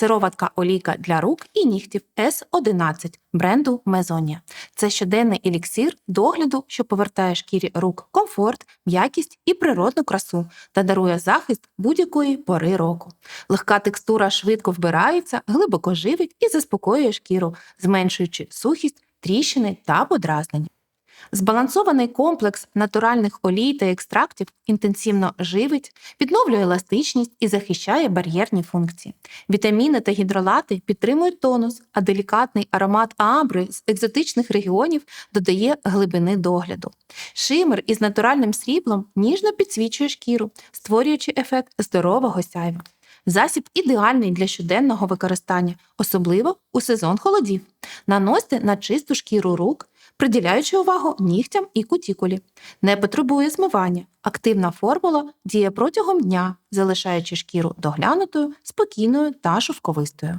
сироватка олійка для рук і нігтів S11 бренду Мезонія. Це щоденний еліксир догляду, що повертає шкірі рук комфорт, м'якість і природну красу та дарує захист будь-якої пори року. Легка текстура швидко вбирається, глибоко живить і заспокоює шкіру, зменшуючи сухість, тріщини та подразнення. Збалансований комплекс натуральних олій та екстрактів інтенсивно живить, підновлює еластичність і захищає бар'єрні функції. Вітаміни та гідролати підтримують тонус, а делікатний аромат амбри з екзотичних регіонів додає глибини догляду. Шимер із натуральним сріблом ніжно підсвічує шкіру, створюючи ефект здорового сяйва. Засіб ідеальний для щоденного використання, особливо у сезон холодів. Наносьте на чисту шкіру рук, приділяючи увагу нігтям і кутікулі. Не потребує змивання. Активна формула діє протягом дня, залишаючи шкіру доглянутою, спокійною та шовковистою.